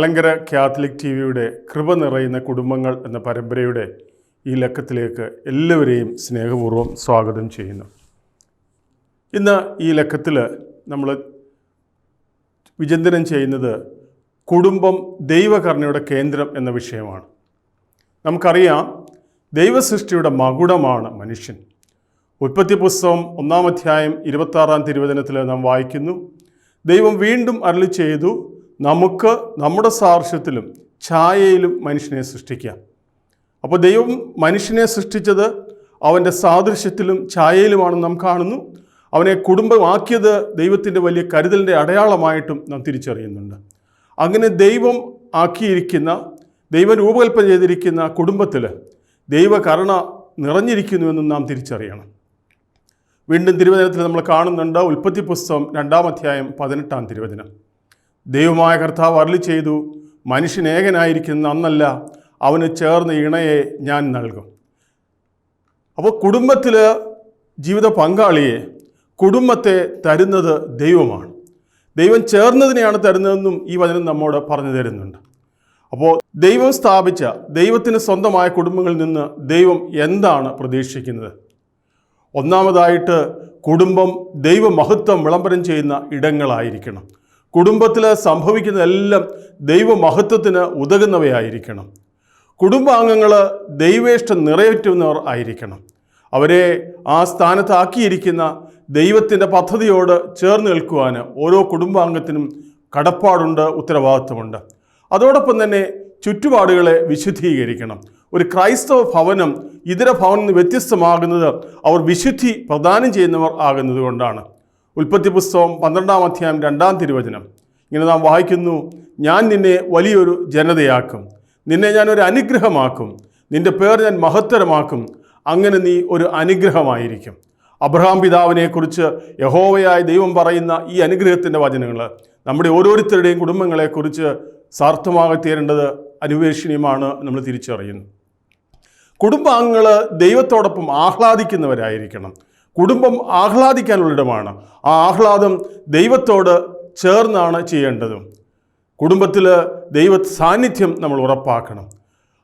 Malankara Catholic T വിയുടെ കൃപ നിറയുന്ന കുടുംബങ്ങൾ എന്ന പരമ്പരയുടെ ഈ ലക്കത്തിലേക്ക് എല്ലാവരെയും സ്നേഹപൂർവം സ്വാഗതം ചെയ്യുന്നു. ഇന്ന് ഈ ലക്കത്തിൽ നമ്മൾ വിചിന്തനം ചെയ്യുന്നത് കുടുംബം ദൈവകർണയുടെ കേന്ദ്രം എന്ന വിഷയമാണ്. നമുക്കറിയാം ദൈവസൃഷ്ടിയുടെ മകുടമാണ് മനുഷ്യൻ. ഉൽപ്പത്തി പുസ്തകം ഒന്നാം അധ്യായം ഇരുപത്താറാം തിരുവചനത്തിൽ നാം വായിക്കുന്നു ദൈവം വീണ്ടും അരളി ചെയ്തു നമുക്ക് നമ്മുടെ സാദൃശ്യത്തിലും ഛായയിലും മനുഷ്യനെ സൃഷ്ടിക്കാം. അപ്പോൾ ദൈവം മനുഷ്യനെ സൃഷ്ടിച്ചത് അവന്റെ സാദൃശ്യത്തിലും ഛായയിലുമാണെന്ന് നാം കാണുന്നു. അവനെ കുടുംബമാക്കിയത് ദൈവത്തിന്റെ വലിയ കരുതലിന്റെ അടയാളമായിട്ടും നാം തിരിച്ചറിയുന്നുണ്ട്. അങ്ങനെ ദൈവം ആക്കിയിരിക്കുന്ന ദൈവം രൂപകൽപ്പന ചെയ്തിരിക്കുന്ന കുടുംബത്തിൽ ദൈവകരുണ നിറഞ്ഞിരിക്കുന്നുവെന്നും നാം തിരിച്ചറിയണം. വീണ്ടും തിരുവചനത്തിൽ നമ്മൾ കാണുന്നുണ്ട് ഉൽപ്പത്തി പുസ്തകം രണ്ടാം അധ്യായം പതിനെട്ടാം തിരുവചനം. ദൈവമായ കർത്താവ് അരളി ചെയ്തു മനുഷ്യൻ ഏകനായിരിക്കുന്ന അന്നല്ല അവന് ചേർന്ന ഇണയെ ഞാൻ നൽകും. അപ്പോൾ കുടുംബത്തിൽ ജീവിത പങ്കാളിയെ കുടുംബത്തെ തരുന്നത് ദൈവമാണ്. ദൈവം ചേർന്നതിനെയാണ് തരുന്നതെന്നും ഈ വചനം നമ്മോട് പറഞ്ഞു തരുന്നുണ്ട്. അപ്പോൾ ദൈവം സ്ഥാപിച്ച ദൈവത്തിന് സ്വന്തമായ കുടുംബങ്ങളിൽ നിന്ന് ദൈവം എന്താണ് പ്രതീക്ഷിക്കുന്നത്? ഒന്നാമതായിട്ട് കുടുംബം ദൈവമഹത്വം വിളംബരം ചെയ്യുന്ന ഇടങ്ങളായിരിക്കണം. കുടുംബത്തിൽ സംഭവിക്കുന്നതെല്ലാം ദൈവമഹത്വത്തിന് ഉതകുന്നവയായിരിക്കണം. കുടുംബാംഗങ്ങൾ ദൈവേഷ്ടം നിറവേറ്റുന്നവർ ആയിരിക്കണം. അവരെ ആ സ്ഥാനത്താക്കിയിരിക്കുന്ന ദൈവത്തിന്റെ പദ്ധതിയോട് ചേർന്ന് നിൽക്കുവാൻ ഓരോ കുടുംബാംഗത്തിനും കടപ്പാടുണ്ട് ഉത്തരവാദിത്വമുണ്ട്. അതോടൊപ്പം തന്നെ ചുറ്റുപാടുകളെ വിശുദ്ധീകരിക്കണം. ഒരു ക്രൈസ്തവ ഭവനം ഇതര ഭവനം നിന്ന് വ്യത്യസ്തമാകുന്നത് അവർ വിശുദ്ധി പ്രദാനം ചെയ്യുന്നവർ ആകുന്നത് കൊണ്ടാണ് ഉൽപ്പത്തി പുസ്തകം പന്ത്രണ്ടാം അധ്യായം രണ്ടാം തിരുവചനം. ഇങ്ങനെ നാം വായിക്കുന്നു ഞാൻ നിന്നെ വലിയൊരു ജനതയാക്കും. നിന്നെ ഞാൻ ഒരു അനുഗ്രഹമാക്കും. നിന്റെ പേർ ഞാൻ മഹത്തരമാക്കും. അങ്ങനെ നീ ഒരു അനുഗ്രഹമായിരിക്കും. അബ്രഹാം പിതാവിനെക്കുറിച്ച് യഹോവയായ ദൈവം പറയുന്ന ഈ അനുഗ്രഹത്തിന്റെ വചനങ്ങൾ നമ്മുടെ ഓരോരുത്തരുടെയും കുടുംബങ്ങളെക്കുറിച്ച് സാർത്ഥമാകി തീരേണ്ടത് അനുവേഷണീയമാണ് നമ്മൾ തിരിച്ചറിയുന്നു. കുടുംബാംഗങ്ങൾ ദൈവത്തോടൊപ്പം ആഹ്ലാദിക്കുന്നവരായിരിക്കണം. കുടുംബം ആഹ്ലാദിക്കാനുള്ളിടമാണ് ആ ആഹ്ലാദം ദൈവത്തോട് ചേർന്നാണ് ചെയ്യേണ്ടത്. കുടുംബത്തിൽ ദൈവ സാന്നിധ്യം നമ്മൾ ഉറപ്പാക്കണം.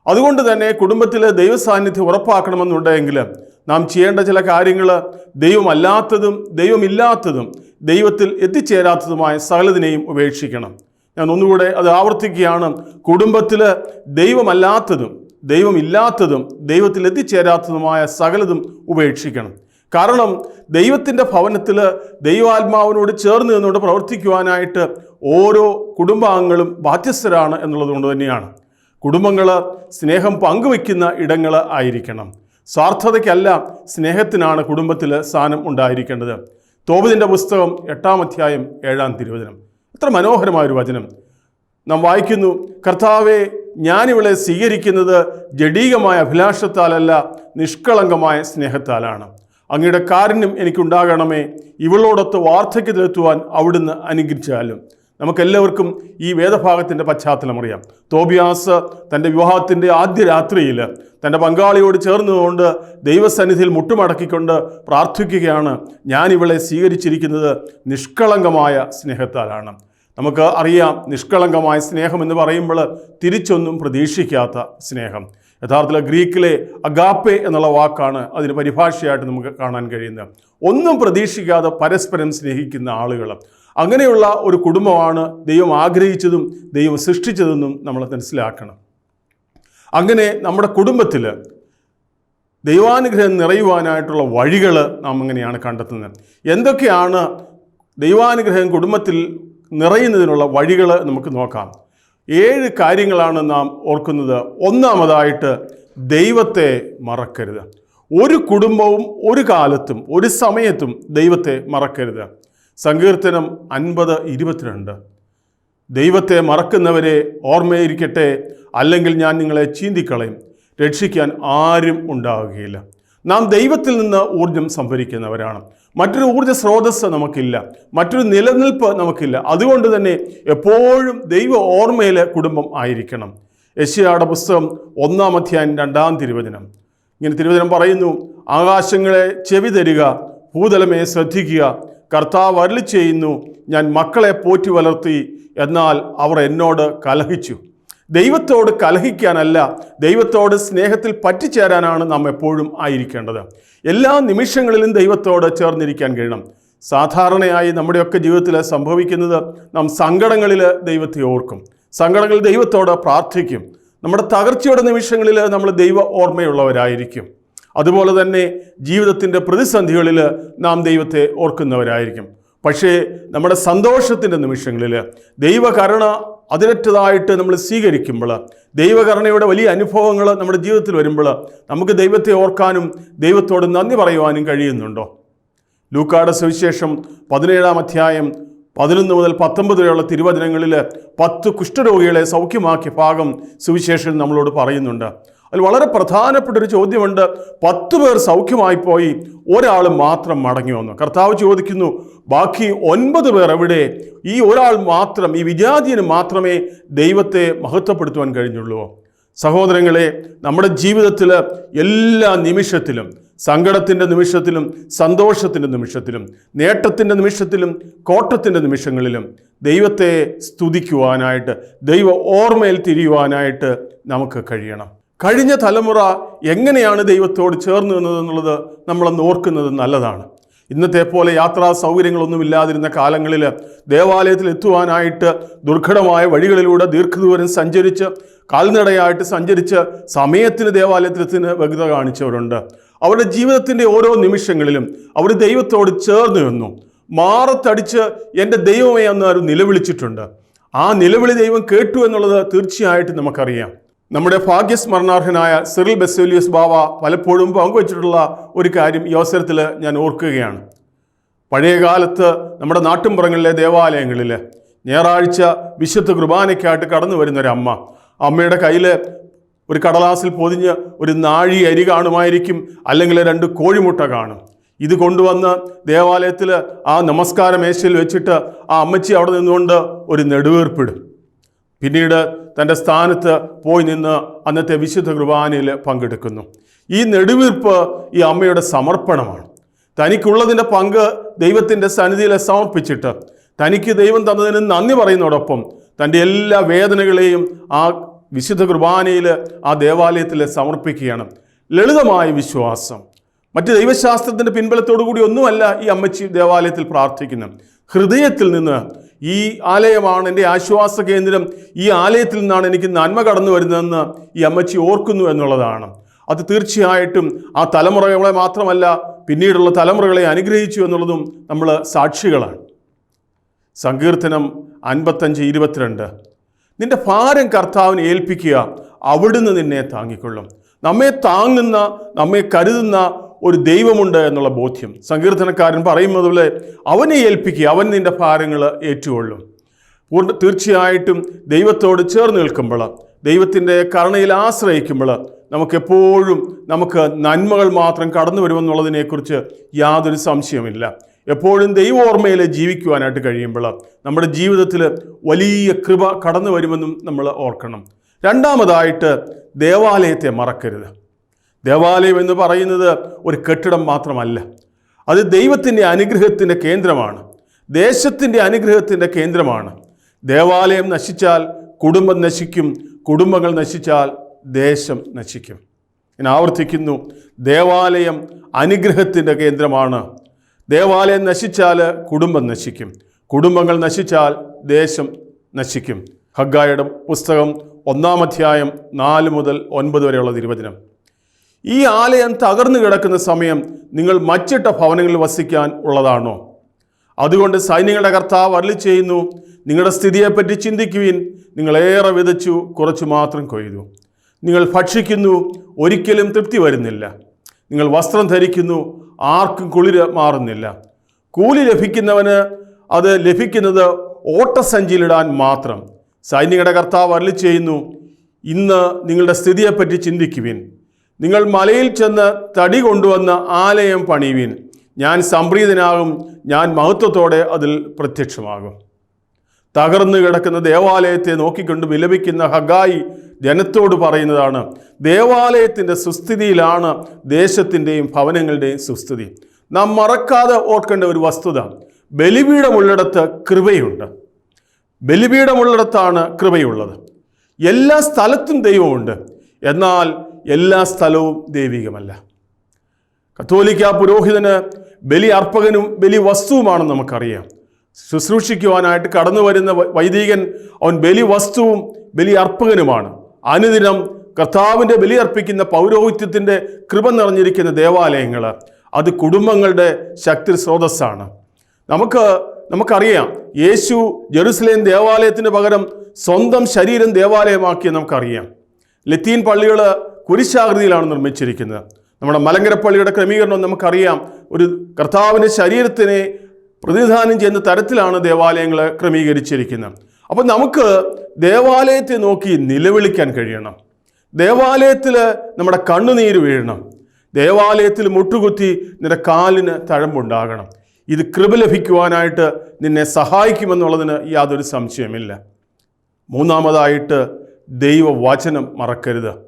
അതുകൊണ്ട് തന്നെ കുടുംബത്തിൽ ദൈവ സാന്നിധ്യം ഉറപ്പാക്കണമെന്നുണ്ടെങ്കിൽ നാം ചെയ്യേണ്ട ചില കാര്യങ്ങൾ ദൈവമല്ലാത്തതും ദൈവമില്ലാത്തതും ദൈവത്തിൽ എത്തിച്ചേരാത്തതുമായ സകലതിനെയും ഉപേക്ഷിക്കണം. ഞാൻ ഒന്നുകൂടെ അത് ആവർത്തിക്കുകയാണ്. കുടുംബത്തിൽ ദൈവമല്ലാത്തതും ദൈവമില്ലാത്തതും ദൈവത്തിൽ എത്തിച്ചേരാത്തതുമായ സകലതും ഉപേക്ഷിക്കണം. കാരണം ദൈവത്തിന്റെ ഭവനത്തിൽ ദൈവാത്മാവിനോട് ചേർന്ന് നിന്നുകൊണ്ട് പ്രവർത്തിക്കുവാനായിട്ട് ഓരോ കുടുംബാംഗങ്ങളും ബാധ്യസ്ഥരാണ് എന്നുള്ളത് കൊണ്ട് തന്നെയാണ്. കുടുംബങ്ങൾ സ്നേഹം പങ്കുവയ്ക്കുന്ന ഇടങ്ങൾ ആയിരിക്കണം. സ്വാർത്ഥതയ്ക്കല്ല സ്നേഹത്തിനാണ് കുടുംബത്തിൽ സ്ഥാനം ഉണ്ടായിരിക്കേണ്ടത്. തോബിതിന്റെ പുസ്തകം എട്ടാം അധ്യായം ഏഴാം തിരുവചനം. എത്ര മനോഹരമായൊരു വചനം. നാം വായിക്കുന്നു കർത്താവെ ഞാനിവളെ സ്വീകരിക്കുന്നത് ജഡീകമായ അഭിലാഷത്താലല്ല നിഷ്കളങ്കമായ സ്നേഹത്താലാണ്. അങ്ങയുടെ കാരുണ്യം എനിക്കുണ്ടാകണമേ. ഇവളോടൊത്ത് വാർദ്ധക്യത്തിലെത്തുവാൻ അവിടുന്ന് അനുഗ്രഹിച്ചാലും. നമുക്കെല്ലാവർക്കും ഈ വേദഭാഗത്തിന്റെ പശ്ചാത്തലം അറിയാം. തോബിയാസ് തന്റെ വിവാഹത്തിന്റെ ആദ്യ രാത്രിയിൽ തന്റെ പങ്കാളിയോട് ചേർന്നുകൊണ്ട് ദൈവസന്നിധിയിൽ മുട്ടുമടക്കിക്കൊണ്ട് പ്രാർത്ഥിക്കുകയാണ്. ഞാൻ ഇവളെ സ്വീകരിച്ചിരിക്കുന്നത് നിഷ്കളങ്കമായ സ്നേഹത്താലാണ്. നമുക്ക് അറിയാം നിഷ്കളങ്കമായ സ്നേഹം എന്ന് പറയുമ്പോൾ തിരിച്ചൊന്നും പ്രതീക്ഷിക്കാത്ത സ്നേഹം. യഥാർത്ഥത്തിൽ ഗ്രീക്കിലെ അഗാപ്പെ എന്നുള്ള വാക്കാണ് അതിന് പരിഭാഷയായിട്ട് നമുക്ക് കാണാൻ കഴിയുന്നത്. ഒന്നും പ്രതീക്ഷിക്കാതെ പരസ്പരം സ്നേഹിക്കുന്ന ആളുകൾ അങ്ങനെയുള്ള ഒരു കുടുംബമാണ് ദൈവം ആഗ്രഹിച്ചതും ദൈവം സൃഷ്ടിച്ചതെന്നും നമ്മൾ മനസ്സിലാക്കണം. അങ്ങനെ നമ്മുടെ കുടുംബത്തിൽ ദൈവാനുഗ്രഹം നിറയുവാനായിട്ടുള്ള വഴികൾ നാം എങ്ങനെയാണ് കണ്ടെത്തുന്നത്? എന്തൊക്കെയാണ് ദൈവാനുഗ്രഹം കുടുംബത്തിൽ നിറയുന്നതിനുള്ള വഴികൾ നമുക്ക് നോക്കാം. ഏഴ് കാര്യങ്ങളാണ് നാം ഓർക്കുന്നത്. ഒന്നാമതായിട്ട് ദൈവത്തെ മറക്കരുത്. ഒരു കുടുംബവും ഒരു കാലത്തും ഒരു സമയത്തും ദൈവത്തെ മറക്കരുത്. സങ്കീർത്തനം അൻപത് ഇരുപത്തിരണ്ട്. ദൈവത്തെ മറക്കുന്നവരെ ഓർമ്മയിരിക്കട്ടെ അല്ലെങ്കിൽ ഞാൻ നിങ്ങളെ ചീന്തിക്കളയും. രക്ഷിക്കാൻ ആരും ഉണ്ടാവുകയില്ല നാം ദൈവത്തിൽ നിന്ന് ഊർജം സംഭരിക്കുന്നവരാണ്. മറ്റൊരു ഊർജ സ്രോതസ് നമുക്കില്ല. മറ്റൊരു നിലനിൽപ്പ് നമുക്കില്ല. അതുകൊണ്ട് തന്നെ എപ്പോഴും ദൈവ ഓർമ്മയിലെ കുടുംബം ആയിരിക്കണം. യശയാടെ പുസ്തകം ഒന്നാം അധ്യായം രണ്ടാം തിരുവചനം. ഇങ്ങനെ തിരുവചനം പറയുന്നു ആകാശങ്ങളെ ചെവി തരിക ഭൂതലമേ ശ്രദ്ധിക്കുക. കർത്താവ് അരളി ചെയ്യുന്നു ഞാൻ മക്കളെ പോറ്റി വളർത്തി എന്നാൽ അവർ എന്നോട് കലഹിച്ചു. ദൈവത്തോട് കലഹിക്കാനല്ല ദൈവത്തോട് സ്നേഹത്തിൽ പറ്റിച്ചേരാനാണ് നാം എപ്പോഴും ആയിരിക്കേണ്ടത്. എല്ലാ നിമിഷങ്ങളിലും ദൈവത്തോട് ചേർന്നിരിക്കാൻ കഴിയണം. സാധാരണയായി നമ്മുടെയൊക്കെ ജീവിതത്തിൽ സംഭവിക്കുന്നത് നാം സങ്കടങ്ങളിൽ ദൈവത്തെ ഓർക്കും. സങ്കടങ്ങളിൽ ദൈവത്തോട് പ്രാർത്ഥിക്കും. നമ്മുടെ തകർച്ചയുടെ നിമിഷങ്ങളിൽ നമ്മൾ ദൈവ ഓർമ്മയുള്ളവരായിരിക്കും. അതുപോലെ തന്നെ ജീവിതത്തിന്റെ പ്രതിസന്ധികളിൽ നാം ദൈവത്തെ ഓർക്കുന്നവരായിരിക്കും. പക്ഷേ നമ്മുടെ സന്തോഷത്തിന്റെ നിമിഷങ്ങളിൽ ദൈവകരുണ അതിരറ്റതായിട്ട് നമ്മൾ സ്വീകരിക്കുമ്പോൾ ദൈവകരുണയുടെ വലിയ അനുഭവങ്ങൾ നമ്മുടെ ജീവിതത്തിൽ വരുമ്പോൾ നമുക്ക് ദൈവത്തെ ഓർക്കാനും ദൈവത്തോട് നന്ദി പറയുവാനും കഴിയുന്നുണ്ടോ? ലൂക്കാട് സുവിശേഷം പതിനേഴാം അധ്യായം പതിനൊന്ന് മുതൽ പത്തൊമ്പത് വരെയുള്ള തിരുവചനങ്ങളിൽ പത്ത് കുഷ്ഠരോഗികളെ സൗഖ്യമാക്കിയ ഭാഗം സുവിശേഷം നമ്മളോട് പറയുന്നുണ്ട്. അതിൽ വളരെ പ്രധാനപ്പെട്ട ഒരു ചോദ്യമുണ്ട്. പത്ത് പേർ സൗഖ്യമായി പോയി ഒരാൾ മാത്രം മടങ്ങി വന്നു. കർത്താവ് ചോദിക്കുന്നു ബാക്കി ഒൻപത് പേർ എവിടെ? ഈ ഒരാൾ മാത്രം ഈ വിജാതിയന് മാത്രമേ ദൈവത്തെ മഹത്വപ്പെടുത്തുവാൻ കഴിഞ്ഞുള്ളൂ. സഹോദരങ്ങളെ നമ്മുടെ ജീവിതത്തിൽ എല്ലാ നിമിഷത്തിലും സങ്കടത്തിന്റെ നിമിഷത്തിലും സന്തോഷത്തിന്റെ നിമിഷത്തിലും നേട്ടത്തിന്റെ നിമിഷത്തിലും കോട്ടത്തിന്റെ നിമിഷങ്ങളിലും ദൈവത്തെ സ്തുതിക്കുവാനായിട്ട് ദൈവ ഓർമ്മയിൽ തിരിയുവാനായിട്ട് നമുക്ക് കഴിയണം. കഴിഞ്ഞ തലമുറ എങ്ങനെയാണ് ദൈവത്തോട് ചേർന്ന് നിന്നതെന്നുള്ളത് നമ്മളൊന്ന് ഓർക്കുന്നത് നല്ലതാണ്. ഇന്നത്തെ പോലെ യാത്രാ സൗകര്യങ്ങളൊന്നുമില്ലാതിരുന്ന കാലങ്ങളിൽ ദേവാലയത്തിൽ എത്തുവാനായിട്ട് ദുർഘടമായ വഴികളിലൂടെ ദീർഘദൂരം സഞ്ചരിച്ച് കാൽനടയായിട്ട് സഞ്ചരിച്ച് സമയത്തിന് ദേവാലയത്തിലെത്തിന് വ്യക്തത കാണിച്ചവരുണ്ട്. അവരുടെ ജീവിതത്തിന്റെ ഓരോ നിമിഷങ്ങളിലും അവർ ദൈവത്തോട് ചേർന്ന് നിന്നു. മാറത്തടിച്ച് എന്റെ ദൈവമേ എന്ന് അവർ നിലവിളിച്ചിട്ടുണ്ട്. ആ നിലവിളി ദൈവം കേട്ടു എന്നുള്ളത് തീർച്ചയായിട്ടും നമുക്കറിയാം. നമ്മുടെ ഭാഗ്യസ്മരണാർഹനായ സിറിൽ ബെസോലിയസ് ബാവ പലപ്പോഴും പങ്കുവച്ചിട്ടുള്ള ഒരു കാര്യം ഈ അവസരത്തിൽ ഞാൻ ഓർക്കുകയാണ്. പഴയ കാലത്ത് നമ്മുടെ നാട്ടിൻപുറങ്ങളിലെ ദേവാലയങ്ങളിൽ ഞായറാഴ്ച വിശുദ്ധ കുർബാനയ്ക്കായിട്ട് കടന്നു വരുന്ന ഒരു അമ്മ. അമ്മയുടെ കയ്യിൽ ഒരു കടലാസിൽ പൊതിഞ്ഞ് ഒരു നാഴി അരി കാണുമായിരിക്കും അല്ലെങ്കിൽ രണ്ട് കോഴിമുട്ട കാണും. ഇത് കൊണ്ടുവന്ന് ദേവാലയത്തിൽ ആ നമസ്കാര മേശയിൽ വെച്ചിട്ട് ആ അമ്മച്ചി അവിടെ നിന്നുകൊണ്ട് ഒരു നെടുവേർപ്പിടും. പിന്നീട് തന്റെ സ്ഥാനത്ത് പോയി നിന്ന് അന്നത്തെ വിശുദ്ധ കുർബാനയിൽ പങ്കെടുക്കുന്നു. ഈ നെടുവീർപ്പ് ഈ അമ്മയുടെ സമർപ്പണമാണ്. തനിക്കുള്ളതിന്റെ പങ്ക് ദൈവത്തിന്റെ സന്നിധിയിൽ സമർപ്പിച്ചിട്ട് തനിക്ക് ദൈവം തന്നതിന് നന്ദി പറയുന്നതോടൊപ്പം തന്റെ എല്ലാ വേദനകളെയും ആ വിശുദ്ധ കുർബാനയിൽ ആ ദേവാലയത്തിൽ സമർപ്പിക്കുകയാണ്. ലളിതമായ വിശ്വാസം. മറ്റ് ദൈവശാസ്ത്രത്തിന്റെ പിൻബലത്തോടു കൂടി ഒന്നുമല്ല ഈ അമ്മച്ചി ദേവാലയത്തിൽ പ്രാർത്ഥിക്കുന്നത്. ഹൃദയത്തിൽ നിന്ന് ഈ ആലയമാണ് എന്റെ ആശ്വാസ കേന്ദ്രം. ഈ ആലയത്തിൽ നിന്നാണ് എനിക്ക് നന്മ കടന്നു വരുന്നതെന്ന് ഈ അമ്മച്ചി ഓർക്കുന്നു എന്നുള്ളതാണ്. അത് തീർച്ചയായിട്ടും ആ തലമുറകളെ മാത്രമല്ല പിന്നീടുള്ള തലമുറകളെ അനുഗ്രഹിച്ചു എന്നുള്ളതും നമ്മൾ സാക്ഷികളാണ്. സങ്കീർത്തനം അൻപത്തഞ്ച് ഇരുപത്തിരണ്ട്. നിന്റെ ഭാരം കർത്താവിനെ ഏൽപ്പിക്കുക അവിടുന്ന് നിന്നെ താങ്ങിക്കൊള്ളും. നമ്മെ താങ്ങുന്ന നമ്മെ കരുതുന്ന ഒരു ദൈവമുണ്ട് എന്നുള്ള ബോധ്യം. സങ്കീർത്തനക്കാരൻ പറയുന്നത് പോലെ അവനെ ഏൽപ്പിക്കുക അവൻ നിന്റെ ഭാരങ്ങൾ ഏറ്റുകൊള്ളും. പൂർണ തീർച്ചയായിട്ടും ദൈവത്തോട് ചേർന്ന് നിൽക്കുമ്പോൾ ദൈവത്തിന്റെ കരുണയിൽ ആശ്രയിക്കുമ്പോൾ നമുക്കെപ്പോഴും നമുക്ക് നന്മകൾ മാത്രം കടന്നു വരുമെന്നുള്ളതിനെക്കുറിച്ച് യാതൊരു സംശയമില്ല എപ്പോഴും ദൈവോർമ്മയിൽ ജീവിക്കുവാനായിട്ട് കഴിയുമ്പോൾ നമ്മുടെ ജീവിതത്തിൽ വലിയ കൃപ കടന്നു വരുമെന്നും നമ്മൾ ഓർക്കണം. രണ്ടാമതായിട്ട് ദേവാലയത്തെ മറക്കരുത്. ദേവാലയം എന്ന് പറയുന്നത് ഒരു കെട്ടിടം മാത്രമല്ല. അത് ദൈവത്തിന്റെ അനുഗ്രഹത്തിന്റെ കേന്ദ്രമാണ്. ദേശത്തിന്റെ അനുഗ്രഹത്തിന്റെ കേന്ദ്രമാണ്. ദേവാലയം നശിച്ചാൽ കുടുംബം നശിക്കും. കുടുംബങ്ങൾ നശിച്ചാൽ ദേശം നശിക്കും. ഞാൻ ആവർത്തിക്കുന്നു ദേവാലയം അനുഗ്രഹത്തിന്റെ കേന്ദ്രമാണ്. ദേവാലയം നശിച്ചാൽ കുടുംബം നശിക്കും. കുടുംബങ്ങൾ നശിച്ചാൽ ദേശം നശിക്കും. ഹഗ്ഗായുടെ പുസ്തകം ഒന്നാം അധ്യായം നാല് മുതൽ ഒൻപത് വരെയുള്ള തിരുവചനം. ഈ ആലയം തകർന്നു കിടക്കുന്ന സമയം നിങ്ങൾ മറ്റിട്ട ഭവനങ്ങളിൽ വസിക്കാൻ ഉള്ളതാണോ? അതുകൊണ്ട് സൈന്യങ്ങളുടെ കർത്താവ് അരളി ചെയ്യുന്നു നിങ്ങളുടെ സ്ഥിതിയെപ്പറ്റി ചിന്തിക്കുവിൻ. നിങ്ങളേറെ വിതച്ചു കുറച്ചു മാത്രം കൊയ്തു. നിങ്ങൾ ഭക്ഷിക്കുന്നു ഒരിക്കലും തൃപ്തി വരുന്നില്ല. നിങ്ങൾ വസ്ത്രം ധരിക്കുന്നു ആർക്കും കുളിര മാറുന്നില്ല. കൂലി ലഭിക്കുന്നവന് അത് ലഭിക്കുന്നത് ഓട്ടസഞ്ചിയിലിടാൻ മാത്രം. സൈനികരുടെ കർത്താവ് അരളി ചെയ്യുന്നു ഇന്ന് നിങ്ങളുടെ സ്ഥിതിയെപ്പറ്റി ചിന്തിക്കുവിൻ. നിങ്ങൾ മലയിൽ ചെന്ന് തടി കൊണ്ടുവന്ന് ആലയം പണിവീൻ. ഞാൻ സംപ്രീതനാകും ഞാൻ മഹത്വത്തോടെ അതിൽ പ്രത്യക്ഷമാകും. തകർന്നു കിടക്കുന്ന ദേവാലയത്തെ നോക്കിക്കൊണ്ട് വിലപിക്കുന്ന ഹഗായി ജനത്തോട് പറയുന്നതാണ് ദേവാലയത്തിന്റെ സുസ്ഥിതിയിലാണ് ദേശത്തിന്റെയും ഭവനങ്ങളുടെയും സുസ്ഥിതി. നാം മറക്കാതെ ഓർക്കേണ്ട ഒരു വസ്തുത ബലിപീഠമുള്ളിടത്ത് കൃപയുണ്ട്. ബലിപീഠമുള്ളിടത്താണ് കൃപയുള്ളത്. എല്ലാ സ്ഥലത്തും ദൈവമുണ്ട്. എന്നാൽ എല്ലാ സ്ഥലവും ദൈവികമല്ല. കത്തോലിക്ക പുരോഹിതന് ബലി അർപ്പകനും ബലി വസ്തുവുമാണെന്ന് നമുക്കറിയാം. ശുശ്രൂഷിക്കുവാനായിട്ട് കടന്നു വരുന്ന വൈദികൻ അവൻ ബലി വസ്തുവും ബലി അർപ്പകനുമാണ്. അനുദിനം കർത്താവിന്റെ ബലി അർപ്പിക്കുന്ന പൗരോഹിത്യത്തിന്റെ കൃപ നിറഞ്ഞിരിക്കുന്ന ദേവാലയങ്ങൾ അത് കുടുംബങ്ങളുടെ ശക്തി സ്രോതസ്സാണ്. നമുക്ക് നമുക്കറിയാം യേശു ജെറുസലേം ദേവാലയത്തിന് പകരം സ്വന്തം ശരീരം ദേവാലയമാക്കിയ നമുക്കറിയാം. ലത്തീൻ പള്ളികൾ കുരിശാകൃതിയിലാണ് നിർമ്മിച്ചിരിക്കുന്നത്. നമ്മുടെ മലങ്കരപ്പള്ളിയുടെ ക്രമീകരണം നമുക്കറിയാം. ഒരു കർത്താവിന്റെ ശരീരത്തിനെ പ്രതിനിധാനം ചെയ്യുന്ന തരത്തിലാണ് ദേവാലയങ്ങൾ ക്രമീകരിച്ചിരിക്കുന്നത്. അപ്പം നമുക്ക് ദേവാലയത്തെ നോക്കി നിലവിളിക്കാൻ കഴിയണം. ദേവാലയത്തിൽ നമ്മുടെ കണ്ണുനീര് വീഴണം. ദേവാലയത്തിൽ മുട്ടുകുത്തി നിന്റെ കാലിന് തഴമ്പുണ്ടാകണം. ഇത് കൃപ ലഭിക്കുവാനായിട്ട് നിന്നെ സഹായിക്കുമെന്നുള്ളതിന് യാതൊരു സംശയമില്ല മൂന്നാമതായിട്ട് ദൈവവചനം മറക്കരുത്.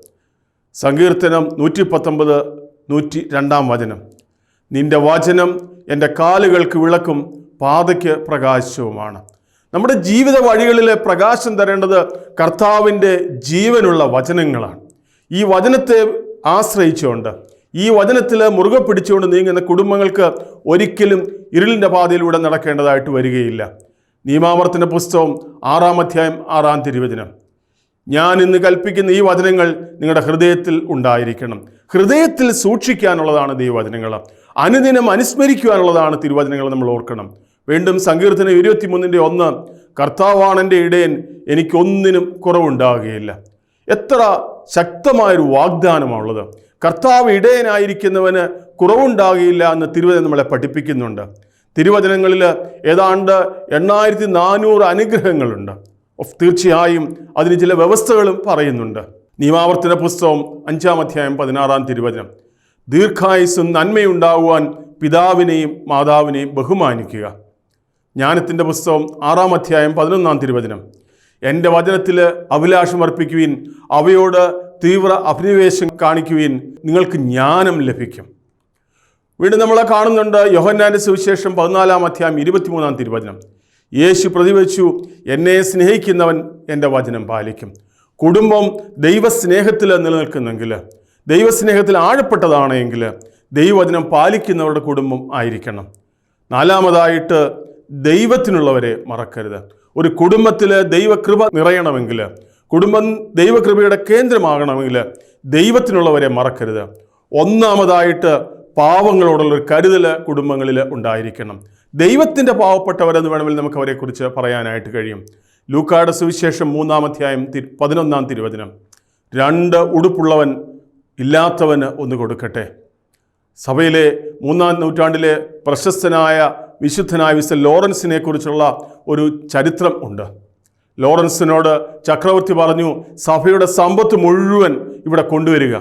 സങ്കീർത്തനം നൂറ്റി പത്തൊമ്പത് നൂറ്റി രണ്ടാം വചനം. നിന്റെ വചനം എന്റെ കാലുകൾക്ക് വിളക്കും പാതയ്ക്ക് പ്രകാശവുമാണ്. നമ്മുടെ ജീവിത വഴികളിലെ പ്രകാശം തരേണ്ടത് കർത്താവിന്റെ ജീവനുള്ള വചനങ്ങളാണ്. ഈ വചനത്തെ ആശ്രയിച്ചുകൊണ്ട് ഈ വചനത്തിൽ മുറുകെ പിടിച്ചുകൊണ്ട് നീങ്ങുന്ന കുടുംബങ്ങൾക്ക് ഒരിക്കലും ഇരുളിന്റെ പാതയിലൂടെ നടക്കേണ്ടതായിട്ട് വരികയില്ല. നിയമാവർത്തന പുസ്തകം ആറാം അധ്യായം ആറാം തിരുവചനം. ഞാൻ ഇന്ന് കൽപ്പിക്കുന്ന ഈ വചനങ്ങൾ നിങ്ങളുടെ ഹൃദയത്തിൽ ഉണ്ടായിരിക്കണം. ഹൃദയത്തിൽ സൂക്ഷിക്കാനുള്ളതാണ് ദൈവവചനങ്ങൾ. അനുദിനം അനുസ്മരിക്കുവാനുള്ളതാണ് തിരുവചനങ്ങൾ നമ്മൾ ഓർക്കണം. വീണ്ടും സങ്കീർത്തനം ഇരുപത്തിമൂന്നിന്റെ ഒന്ന് കർത്താവാണ് എന്റെ ഇടയൻ എനിക്കൊന്നിനും കുറവുണ്ടാകുകയില്ല. എത്ര ശക്തമായൊരു വാഗ്ദാനമാണുള്ളത്. കർത്താവ് ഇടയനായിരിക്കുന്നവന് കുറവുണ്ടാകുകയില്ല എന്ന് തിരുവചനം നമ്മളെ പഠിപ്പിക്കുന്നുണ്ട്. തിരുവചനങ്ങളിൽ ഏതാണ്ട് എണ്ണായിരത്തി നാനൂറ് അനുഗ്രഹങ്ങളുണ്ട്. തീർച്ചയായും അതിന് ചില വ്യവസ്ഥകളും പറയുന്നുണ്ട്. നിയമാവർത്തന പുസ്തകം അഞ്ചാം അധ്യായം പതിനാറാം തിരുവചനം. ദീർഘായുസ്സും നന്മയുണ്ടാകുവാൻ പിതാവിനെയും മാതാവിനെയും ബഹുമാനിക്കുക. ജ്ഞാനത്തിന്റെ പുസ്തകം ആറാം അധ്യായം പതിനൊന്നാം തിരുവചനം. എന്റെ വചനത്തിൽ അഭിലാഷം അർപ്പിക്കുവിൻ അവയോട് തീവ്ര അഭിനിവേശം കാണിക്കുവിൻ നിങ്ങൾക്ക് ജ്ഞാനം ലഭിക്കും. വീണ്ടും നമ്മളെ കാണുന്നുണ്ട് യോഹന്നാന്റെ സുവിശേഷം പതിനാലാം അധ്യായം ഇരുപത്തിമൂന്നാം തിരുവചനം. യേശു പ്രതിവച്ചു. എന്നെ സ്നേഹിക്കുന്നവൻ എന്റെ വചനം പാലിക്കും. കുടുംബം ദൈവസ്നേഹത്തിൽ നിലനിൽക്കുന്നെങ്കിൽ ദൈവസ്നേഹത്തിൽ ആഴപ്പെട്ടതാണെങ്കിൽ ദൈവവചനം പാലിക്കുന്നവരുടെ കുടുംബം ആയിരിക്കണം. നാലാമതായിട്ട് ദൈവത്തിനുള്ളവരെ മറക്കരുത്. ഒരു കുടുംബത്തിൽ ദൈവകൃപ നിറയണമെങ്കിൽ കുടുംബം ദൈവകൃപയുടെ കേന്ദ്രമാകണമെങ്കിൽ ദൈവത്തിനുള്ളവരെ മറക്കരുത്. ഒന്നാമതായിട്ട് പാവങ്ങളോടുള്ളൊരു കരുതൽ കുടുംബങ്ങളിൽ ഉണ്ടായിരിക്കണം. ദൈവത്തിന്റെ പാവപ്പെട്ടവരെന്ന് വേണമെങ്കിൽ നമുക്ക് അവരെക്കുറിച്ച് പറയാനായിട്ട് കഴിയും. ലൂക്കായുടെ സുവിശേഷം മൂന്നാം അധ്യായം തി പതിനൊന്നാം തിരുവചനം. രണ്ട് ഉടുപ്പുള്ളവൻ ഇല്ലാത്തവന് ഒന്ന് കൊടുക്കട്ടെ. സഭയിലെ മൂന്നാം നൂറ്റാണ്ടിലെ പ്രശസ്തനായ വിശുദ്ധനായ വിശ ലോറൻസിനെ കുറിച്ചുള്ള ഒരു ചരിത്രം ഉണ്ട്. ലോറൻസിനോട് ചക്രവർത്തി പറഞ്ഞു സഭയുടെ സമ്പത്ത് മുഴുവൻ ഇവിടെ കൊണ്ടുവരിക.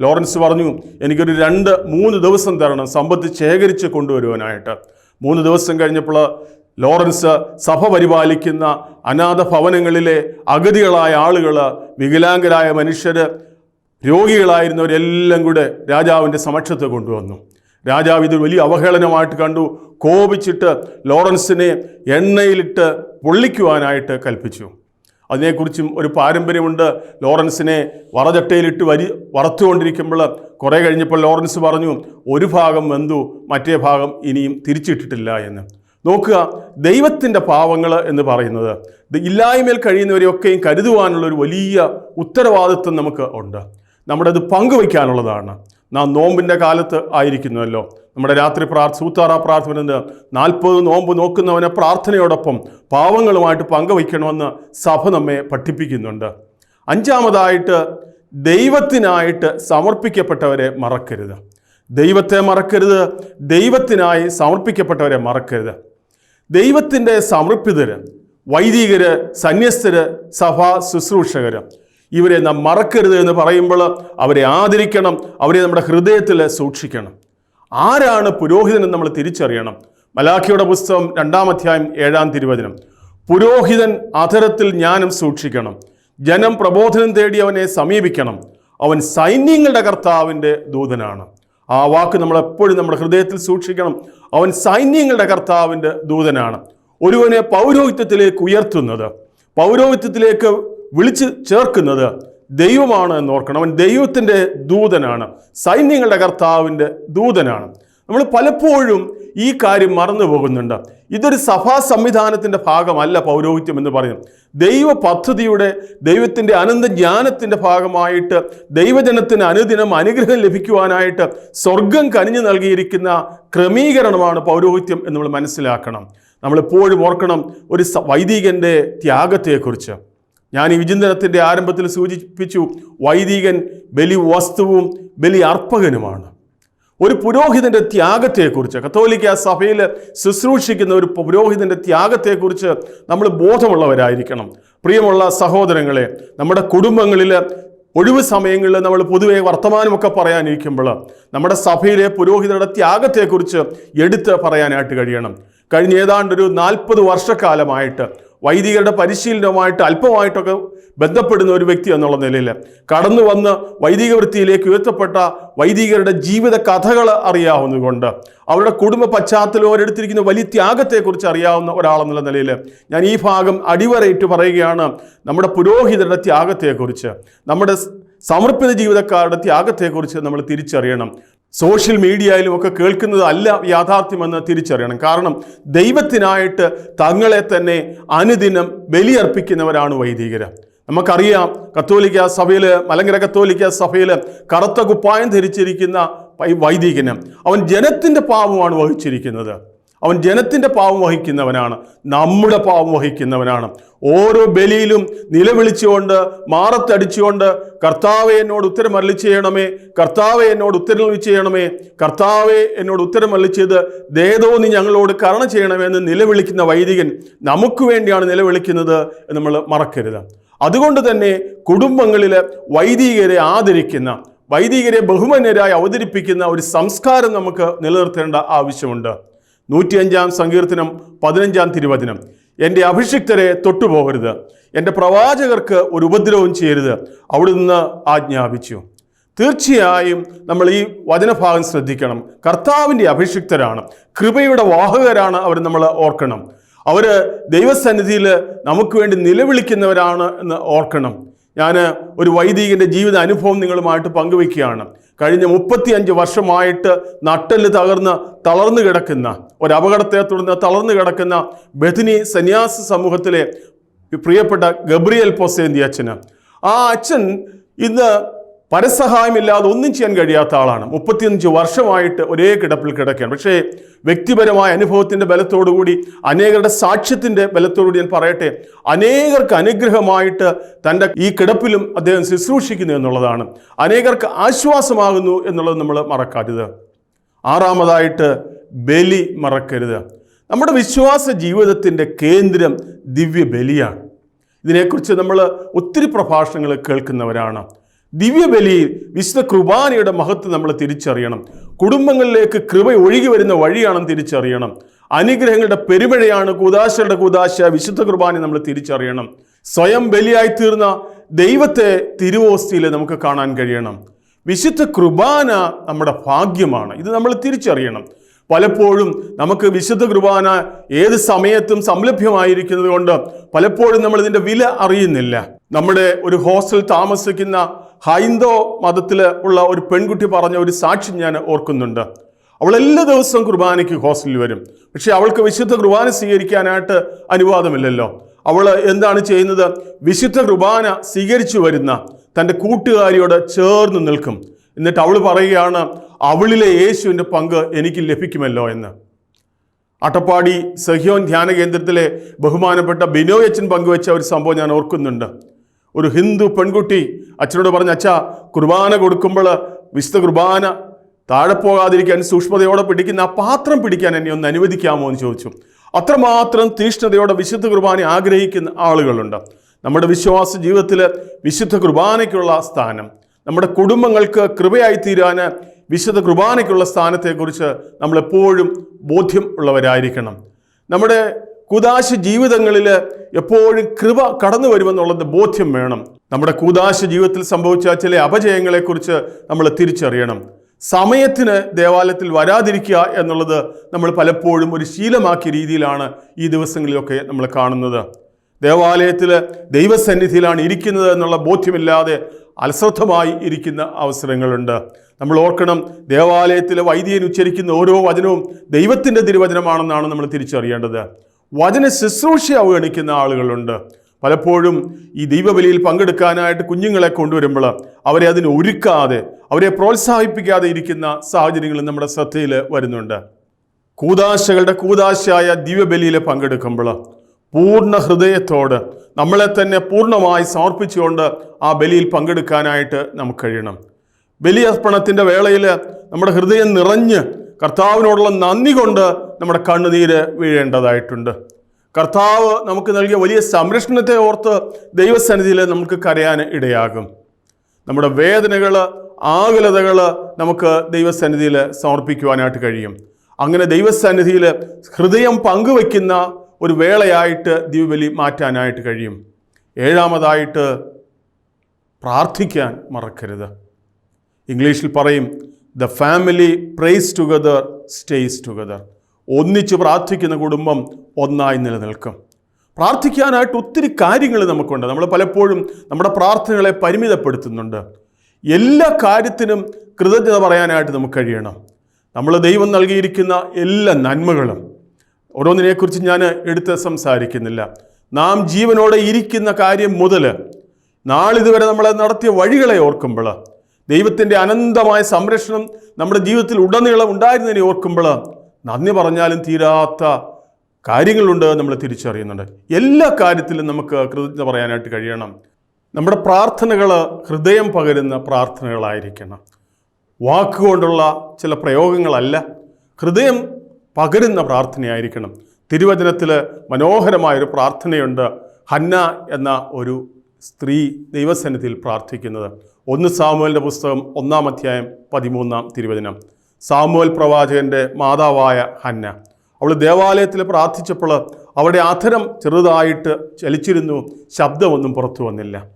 ലോറൻസ് പറഞ്ഞു എനിക്കൊരു രണ്ട് മൂന്ന് ദിവസം തരണം സമ്പത്ത് ശേഖരിച്ച് കൊണ്ടുവരുവാനായിട്ട്. മൂന്ന് ദിവസം കഴിഞ്ഞപ്പോൾ ലോറൻസ് സഭ പരിപാലിക്കുന്ന അനാഥ ഭവനങ്ങളിലെ അഗതികളായ ആളുകൾ വികലാംഗരായ മനുഷ്യർ രോഗികളായിരുന്നവരെല്ലാം കൂടെ രാജാവിന്റെ സമക്ഷത്ത് കൊണ്ടുവന്നു. രാജാവ് ഇത് വലിയ അവഹേളനമായിട്ട് കണ്ടു. കോപിച്ചിട്ട് ലോറൻസിനെ എണ്ണയിലിട്ട് പൊള്ളിക്കുവാനായിട്ട് കൽപ്പിച്ചു. അതിനെക്കുറിച്ചും ഒരു പാരമ്പര്യമുണ്ട്. ലോറൻസിനെ വറചട്ടയിലിട്ട് വരി വറുത്തുകൊണ്ടിരിക്കുമ്പോൾ കുറേ കഴിഞ്ഞപ്പോൾ ലോറൻസ് പറഞ്ഞു ഒരു ഭാഗം വെന്തു മറ്റേ ഭാഗം ഇനിയും തിരിച്ചിട്ടിട്ടില്ല എന്ന്. നോക്കുക ദൈവത്തിന്റെ പാവങ്ങൾ എന്ന് പറയുന്നത് ഇല്ലായ്മയിൽ കഴിയുന്നവരെയൊക്കെയും കരുതുവാനുള്ള ഒരു വലിയ ഉത്തരവാദിത്വം നമുക്ക് ഉണ്ട്. നമ്മുടെ അത് പങ്കുവയ്ക്കാനുള്ളതാണ്. നാം നോമ്പിന്റെ കാലത്ത് ആയിരിക്കുന്നുവല്ലോ. നമ്മുടെ രാത്രി പ്രാർത്ഥ സൂത്താറ പ്രാർത്ഥന നാൽപ്പത് നോമ്പ് നോക്കുന്നവനെ പ്രാർത്ഥനയോടൊപ്പം പാവങ്ങളുമായിട്ട് പങ്കുവയ്ക്കണമെന്ന് സഭ നമ്മെ പഠിപ്പിക്കുന്നുണ്ട്. അഞ്ചാമതായിട്ട് ദൈവത്തിനായിട്ട് സമർപ്പിക്കപ്പെട്ടവരെ മറക്കരുത്. ദൈവത്തെ മറക്കരുത് ദൈവത്തിനായി സമർപ്പിക്കപ്പെട്ടവരെ മറക്കരുത്. ദൈവത്തിന്റെ സമർപ്പിതര് വൈദികര് സന്യസ്തര് സഭാ ശുശ്രൂഷകര് ഇവരെ നാം മറക്കരുത് എന്ന് പറയുമ്പോൾ അവരെ ആദരിക്കണം അവരെ നമ്മുടെ ഹൃദയത്തിൽ സൂക്ഷിക്കണം. ആരാണ് പുരോഹിതൻ നമ്മൾ തിരിച്ചറിയണം? മലാഖിയുടെ പുസ്തകം രണ്ടാം അധ്യായം ഏഴാം തിരുവചനം. പുരോഹിതൻ അധരത്തിൽ ജ്ഞാനം സൂക്ഷിക്കണം. ജനം പ്രബോധനം തേടി അവനെ സമീപിക്കണം. അവൻ സൈന്യങ്ങളുടെ കർത്താവിന്റെ ദൂതനാണ്. ആ വാക്ക് നമ്മൾ എപ്പോഴും നമ്മുടെ ഹൃദയത്തിൽ സൂക്ഷിക്കണം. അവൻ സൈന്യങ്ങളുടെ കർത്താവിന്റെ ദൂതനാണ്. ഒരുവനെ പൗരോഹിത്യത്തിലേക്ക് ഉയർത്തുന്നത്. പൗരോഹിത്യത്തിലേക്ക് വിളിച്ച് ചേർക്കുന്നത് ദൈവമാണ് എന്ന് ഓർക്കണം അവൻ ദൈവത്തിന്റെ ദൂതനാണ്. സൈന്യങ്ങളുടെ കർത്താവിന്റെ ദൂതനാണ്. നമ്മൾ പലപ്പോഴും ഈ കാര്യം മറന്നു പോകുന്നുണ്ട്. ഇതൊരു സഭാ സംവിധാനത്തിന്റെ ഭാഗമല്ല പൗരോഹിത്യം എന്ന് പറയും ദൈവ പദ്ധതിയുടെ ദൈവത്തിന്റെ അനന്ത ജ്ഞാനത്തിന്റെ ഭാഗമായിട്ട് ദൈവജനത്തിന് അനുദിനം അനുഗ്രഹം ലഭിക്കുവാനായിട്ട് സ്വർഗം കനിഞ്ഞു നൽകിയിരിക്കുന്ന ക്രമീകരണമാണ് പൗരോഹിത്യം എന്ന് നമ്മൾ മനസ്സിലാക്കണം. നമ്മളെപ്പോഴും ഓർക്കണം ഒരു വൈദികന്റെ ത്യാഗത്തെക്കുറിച്ച്. ഞാൻ ഈ വിചിന്തനത്തിന്റെ ആരംഭത്തിൽ സൂചിപ്പിച്ചു വൈദികൻ ബലി വസ്തുവും ബലി അർപ്പകനുമാണ്. ഒരു പുരോഹിതന്റെ ത്യാഗത്തെക്കുറിച്ച് കത്തോലിക്ക സഭയിൽ ശുശ്രൂഷിക്കുന്ന ഒരു പുരോഹിതന്റെ ത്യാഗത്തെക്കുറിച്ച് നമ്മൾ ബോധമുള്ളവരായിരിക്കണം. പ്രിയമുള്ള സഹോദരങ്ങളെ നമ്മുടെ കുടുംബങ്ങളിൽ ഒഴിവ് സമയങ്ങളിൽ നമ്മൾ പൊതുവെ വർത്തമാനമൊക്കെ പറയാനിരിക്കുമ്പോൾ നമ്മുടെ സഭയിലെ പുരോഹിതരുടെ ത്യാഗത്തെക്കുറിച്ച് എടുത്ത് പറയാനായിട്ട് കഴിയണം. കഴിഞ്ഞ ഏതാണ്ട് ഒരു നാൽപ്പത് വർഷക്കാലമായിട്ട് വൈദികരുടെ പരിശീലനവുമായിട്ട് അല്പമായിട്ടൊക്കെ ബന്ധപ്പെടുന്ന ഒരു വ്യക്തി എന്നുള്ള നിലയിൽ കടന്നു വന്ന് വൈദിക വൃത്തിയിലേക്ക് ഉയർത്തപ്പെട്ട വൈദികരുടെ ജീവിത കഥകൾ അറിയാവുന്നതുകൊണ്ട് അവരുടെ കുടുംബ പശ്ചാത്തലം അവരെടുത്തിരിക്കുന്ന വലിയ ത്യാഗത്തെക്കുറിച്ച് അറിയാവുന്ന ഒരാളെന്നുള്ള നിലയിൽ ഞാൻ ഈ ഭാഗം അടിവരയിട്ട് പറയുകയാണ്. നമ്മുടെ പുരോഹിതരുടെ ത്യാഗത്തെക്കുറിച്ച് നമ്മുടെ സമർപ്പിത ജീവിതക്കാരുടെ ത്യാഗത്തെക്കുറിച്ച് നമ്മൾ തിരിച്ചറിയണം. സോഷ്യൽ മീഡിയയിലും ഒക്കെ കേൾക്കുന്നത് അല്ല യാഥാർത്ഥ്യമെന്ന് തിരിച്ചറിയണം. കാരണം ദൈവത്തിനായിട്ട് തങ്ങളെ തന്നെ അനുദിനം ബലിയർപ്പിക്കുന്നവരാണ് വൈദികർ നമുക്കറിയാം കത്തോലിക്ക സഭയിൽ മലങ്കര കത്തോലിക്ക സഭയിൽ കറുത്ത കുപ്പായം ധരിച്ചിരിക്കുന്ന വൈദികന് അവൻ ജനത്തിന്റെ പാപമാണ് വഹിച്ചിരിക്കുന്നത്. അവൻ ജനത്തിന്റെ പാവം വഹിക്കുന്നവനാണ് നമ്മുടെ പാവം വഹിക്കുന്നവനാണ്. ഓരോ ബലിയിലും നിലവിളിച്ചുകൊണ്ട് മാറത്തടിച്ചുകൊണ്ട് കർത്താവെ എന്നോട് ഉത്തരം അരളി ചെയ്യണമേ കർത്താവെ എന്നോട് ഉത്തരം ചെയ്യണമേ കർത്താവെ എന്നോട് ഉത്തരം അരളി ചെയ്ത് ദേതോ നീ ഞങ്ങളോട് കരണ ചെയ്യണമേ എന്ന് നിലവിളിക്കുന്ന വൈദികൻ നമുക്ക് വേണ്ടിയാണ് നിലവിളിക്കുന്നത് എന്ന് നമ്മൾ മറക്കരുത്. അതുകൊണ്ട് തന്നെ കുടുംബങ്ങളിൽ വൈദികരെ ആദരിക്കുന്ന വൈദികരെ ബഹുമാന്യരായി അവതരിപ്പിക്കുന്ന ഒരു സംസ്കാരം നമുക്ക് നിലനിർത്തേണ്ട ആവശ്യമുണ്ട്. നൂറ്റിയഞ്ചാം സങ്കീർത്തനം പതിനഞ്ചാം തിരുവചനം. എന്റെ അഭിഷിക്തരെ തൊട്ടുപോകരുത്. എന്റെ പ്രവാചകർക്ക് ഒരു ഉപദ്രവം ചെയ്യരുത്. അവിടെ നിന്ന് ആജ്ഞാപിച്ചു. തീർച്ചയായും നമ്മൾ ഈ വചനഭാഗം ശ്രദ്ധിക്കണം. കർത്താവിന്റെ അഭിഷിക്തരാണ്. കൃപയുടെ വാഹകരാണ് അവർ നമ്മൾ ഓർക്കണം. അവർ ദൈവസന്നിധിയിൽ നമുക്ക് വേണ്ടി നിലവിളിക്കുന്നവരാണ് എന്ന് ഓർക്കണം. ഞാൻ ഒരു വൈദികന്റെ ജീവിത അനുഭവം നിങ്ങളുമായിട്ട് പങ്കുവയ്ക്കുകയാണ്. കഴിഞ്ഞ മുപ്പത്തിയഞ്ച് വർഷമായിട്ട് നട്ടൽ തകർന്ന് തളർന്നു കിടക്കുന്ന ഒരു അപകടത്തെ തുടർന്ന് തളർന്നു കിടക്കുന്ന ബഥിനി സന്യാസ സമൂഹത്തിലെ പ്രിയപ്പെട്ട ഗബ്രിയൽ പൊസേന്തി അച്ഛന്. ആ അച്ഛൻ ഇന്ന് പരസഹായമില്ലാതെ ഒന്നും ചെയ്യാൻ കഴിയാത്ത ആളാണ്. മുപ്പത്തിയഞ്ച് വർഷമായിട്ട് ഒരേ കിടപ്പിൽ കിടക്കുകയാണ്. പക്ഷേ വ്യക്തിപരമായ അനുഭവത്തിന്റെ ബലത്തോടുകൂടി അനേകരുടെ സാക്ഷ്യത്തിന്റെ ബലത്തോടുകൂടി ഞാൻ പറയട്ടെ അനേകർക്ക് അനുഗ്രഹമായിട്ട് തന്റെ ഈ കിടപ്പിലും അദ്ദേഹം ശുശ്രൂഷിക്കുന്നു എന്നുള്ളതാണ്. അനേകർക്ക് ആശ്വാസമാകുന്നു എന്നുള്ളത് നമ്മൾ മറക്കരുത് ആറാമതായിട്ട് ബലി മറക്കരുത്. നമ്മുടെ വിശ്വാസ ജീവിതത്തിന്റെ കേന്ദ്രം ദിവ്യ ബലിയാണ് ഇതിനെക്കുറിച്ച് നമ്മൾ ഒത്തിരി പ്രഭാഷണങ്ങൾ കേൾക്കുന്നവരാണ്. ദിവ്യബലിയിൽ വിശുദ്ധ കുർബാനയുടെ മഹത്വം നമ്മൾ തിരിച്ചറിയണം. കുടുംബങ്ങളിലേക്ക് കൃപ ഒഴുകി വരുന്ന വഴിയാണെന്ന് തിരിച്ചറിയണം. അനുഗ്രഹങ്ങളുടെ പെരുമഴയാണ് കൂതാശയുടെ കൂതാശ വിശുദ്ധ കുർബാന നമ്മൾ തിരിച്ചറിയണം. സ്വയം ബലിയായി തീർന്ന ദൈവത്തെ തിരുവോസ്തിയിൽ നമുക്ക് കാണാൻ കഴിയണം. വിശുദ്ധ കുർബാന നമ്മുടെ ഭാഗ്യമാണ്. ഇത് നമ്മൾ തിരിച്ചറിയണം. പലപ്പോഴും നമുക്ക് വിശുദ്ധ കുർബാന ഏത് സമയത്തും സംലഭ്യമായിരിക്കുന്നത് കൊണ്ട് പലപ്പോഴും നമ്മൾ ഇതിന്റെ വില അറിയുന്നില്ല. നമ്മുടെ ഒരു ഹോസ്റ്റൽ താമസിക്കുന്ന ഹൈന്ദവ മതത്തിൽ ഉള്ള ഒരു പെൺകുട്ടി പറഞ്ഞ ഒരു സാക്ഷി ഞാൻ ഓർക്കുന്നുണ്ട്. അവൾ എല്ലാ ദിവസവും കുർബാനയ്ക്ക് ഹോസ്റ്റലിൽ വരും. പക്ഷെ അവൾക്ക് വിശുദ്ധ കുർബാന സ്വീകരിക്കാനായിട്ട് അനുവാദമില്ലല്ലോ. അവൾ എന്താണ് ചെയ്യുന്നത്? വിശുദ്ധ കുർബാന സ്വീകരിച്ചു വരുന്ന തന്റെ കൂട്ടുകാരിയോട് ചേർന്ന് നിൽക്കും. എന്നിട്ട് അവൾ പറയുകയാണ് അവളിലെ യേശുവിന്റെ പങ്ക് എനിക്ക് ലഭിക്കുമല്ലോ എന്ന്. അട്ടപ്പാടി സഹ്യോൻ ധ്യാന കേന്ദ്രത്തിലെ ബഹുമാനപ്പെട്ട ബിനോയച്ചൻ പങ്കുവെച്ച ഒരു സംഭവം ഞാൻ ഓർക്കുന്നുണ്ട്. ഒരു ഹിന്ദു പെൺകുട്ടി അച്ഛനോട് പറഞ്ഞ അച്ഛ കുർബാന കൊടുക്കുമ്പോൾ വിശുദ്ധ കുർബാന താഴെ പോകാതിരിക്കാൻ സൂക്ഷ്മതയോടെ പിടിക്കുന്ന ആ പാത്രം പിടിക്കാൻ എന്നെ ഒന്ന് അനുവദിക്കാമോ എന്ന് ചോദിച്ചു. അത്രമാത്രം തീഷ്ണതയോടെ വിശുദ്ധ കുർബാന ആഗ്രഹിക്കുന്ന ആളുകളുണ്ട്. നമ്മുടെ വിശ്വാസ ജീവിതത്തിൽ വിശുദ്ധ കുർബാനയ്ക്കുള്ള സ്ഥാനം നമ്മുടെ കുടുംബങ്ങൾക്ക് കൃപയായി തീരാൻ വിശുദ്ധ കുർബാനയ്ക്കുള്ള സ്ഥാനത്തെക്കുറിച്ച് നമ്മളെപ്പോഴും ബോധ്യം ഉള്ളവരായിരിക്കണം. നമ്മുടെ കൂതാശ ജീവിതങ്ങളിൽ എപ്പോഴും കൃപ കടന്നു വരുമെന്നുള്ളത് ബോധ്യം വേണം. നമ്മുടെ കൂതാശ ജീവിതത്തിൽ സംഭവിച്ച ചില അപജയങ്ങളെക്കുറിച്ച് നമ്മൾ തിരിച്ചറിയണം. സമയത്തിന് ദേവാലയത്തിൽ വരാതിരിക്കുക എന്നുള്ളത് നമ്മൾ പലപ്പോഴും ഒരു ശീലമാക്കിയ രീതിയിലാണ് ഈ ദിവസങ്ങളിലൊക്കെ നമ്മൾ കാണുന്നത്. ദേവാലയത്തിൽ ദൈവസന്നിധിയിലാണ് ഇരിക്കുന്നത് എന്നുള്ള ബോധ്യമില്ലാതെ അലശ്രദ്ധമായി ഇരിക്കുന്ന അവസരങ്ങളുണ്ട്. നമ്മൾ ഓർക്കണം ദേവാലയത്തിലെ വൈദികൻ ഉച്ചരിക്കുന്ന ഓരോ വചനവും ദൈവത്തിന്റെ തിരുവചനമാണെന്നാണ് നമ്മൾ തിരിച്ചറിയേണ്ടത്. വചന ശുശ്രൂഷ അവഗണിക്കുന്ന ആളുകളുണ്ട്. പലപ്പോഴും ഈ ദൈവബലിയിൽ പങ്കെടുക്കാനായിട്ട് കുഞ്ഞുങ്ങളെ കൊണ്ടുവരുമ്പോൾ അവരെ അതിന് ഒരുക്കാതെ അവരെ പ്രോത്സാഹിപ്പിക്കാതെ ഇരിക്കുന്ന സാഹചര്യങ്ങൾ നമ്മുടെ ശ്രദ്ധയിൽ വരുന്നുണ്ട്. കൂതാശകളുടെ കൂതാശയായ ദിവ്യബലിയിൽ പങ്കെടുക്കുമ്പോൾ പൂർണ ഹൃദയത്തോട് നമ്മളെ തന്നെ പൂർണമായി സമർപ്പിച്ചുകൊണ്ട് ആ ബലിയിൽ പങ്കെടുക്കാനായിട്ട് നമുക്ക് കഴിയണം. ബലിയർപ്പണത്തിന്റെ വേളയിൽ നമ്മുടെ ഹൃദയം നിറഞ്ഞ് കർത്താവിനോടുള്ള നന്ദി കൊണ്ട് നമ്മുടെ കണ്ണുനീര് വീഴേണ്ടതായിട്ടുണ്ട്. കർത്താവ് നമുക്ക് നൽകിയ വലിയ സംരക്ഷണത്തെ ഓർത്ത് ദൈവസന്നിധിയിൽ നമുക്ക് കരയാൻ ഇടയാകും. നമ്മുടെ വേദനകൾ ആകുലതകൾ നമുക്ക് ദൈവസന്നിധിയിൽ സമർപ്പിക്കുവാനായിട്ട് കഴിയും. അങ്ങനെ ദൈവസന്നിധിയിൽ ഹൃദയം പങ്കുവയ്ക്കുന്ന ഒരു വേളയായിട്ട് ദിവ്യബലി മാറ്റാനായിട്ട് കഴിയും. ഏഴാമതായിട്ട് പ്രാർത്ഥിക്കാൻ മറക്കരുത്. ഇംഗ്ലീഷിൽ പറയും the family prays together stays together ഒന്നിച്ച് പ്രാർത്ഥിക്കുന്ന കുടുംബം ഒന്നായി നിലനിൽക്കും. പ്രാർത്ഥിക്കാനായിട്ട് ഒത്തിരി കാര്യങ്ങൾ നമുക്കുണ്ട്. നമ്മൾ പലപ്പോഴും നമ്മുടെ പ്രാർത്ഥനകളെ പരിമിതപ്പെടുത്തുന്നുണ്ട്. എല്ലാ കാര്യത്തിനും കൃതജ്ഞത പറയാനായിട്ട് നമുക്ക് കഴിയണം. നമ്മൾ ദൈവം നൽകിയിരിക്കുന്ന എല്ലാ നന്മകളും. ഓരോന്നിനെക്കുറിച്ച് ഞാൻ എടുത്ത് സംസാരിക്കുന്നില്ല. നാം ജീവനോടെ ഇരിക്കുന്ന കാര്യം മുതൽ നാളിതുവരെ നമ്മളെ നടത്തിയ വഴികളെ ഓർക്കുമ്പോൾ ദൈവത്തിന്റെ അനന്തമായ സംരക്ഷണം നമ്മുടെ ജീവിതത്തിൽ ഉടനീളം ഉണ്ടായിരുന്നതിനെ ഓർക്കുമ്പോൾ നന്ദി പറഞ്ഞാലും തീരാത്ത കാര്യങ്ങളുണ്ട് നമ്മൾ തിരിച്ചറിയുന്നുണ്ട്. എല്ലാ കാര്യത്തിലും നമുക്ക് കൃതജ്ഞത പറയാനായിട്ട് കഴിയണം. നമ്മുടെ പ്രാർത്ഥനകൾ ഹൃദയം പകരുന്ന പ്രാർത്ഥനകളായിരിക്കണം. വാക്കുകൊണ്ടുള്ള ചില പ്രയോഗങ്ങളല്ല ഹൃദയം പകരുന്ന പ്രാർത്ഥനയായിരിക്കണം. തിരുവചനത്തിൽ മനോഹരമായൊരു പ്രാർത്ഥനയുണ്ട് ഹന്ന എന്ന ഒരു സ്ത്രീ ദൈവസന്നിധിയിൽ പ്രാർത്ഥിക്കുന്നത്. ഒന്ന് സാമുവലിന്റെ പുസ്തകം ഒന്നാം അധ്യായം പതിമൂന്നാം തിരുവചനം. സാമുവൽ പ്രവാചകന്റെ മാതാവായ ഹന്ന. അവൾ ദേവാലയത്തിൽ പ്രാർത്ഥിച്ചപ്പോൾ അവിടെ അധരം ചെറുതായിട്ട് ചലിച്ചിരുന്നു ശബ്ദമൊന്നും പുറത്തു വന്നില്ല.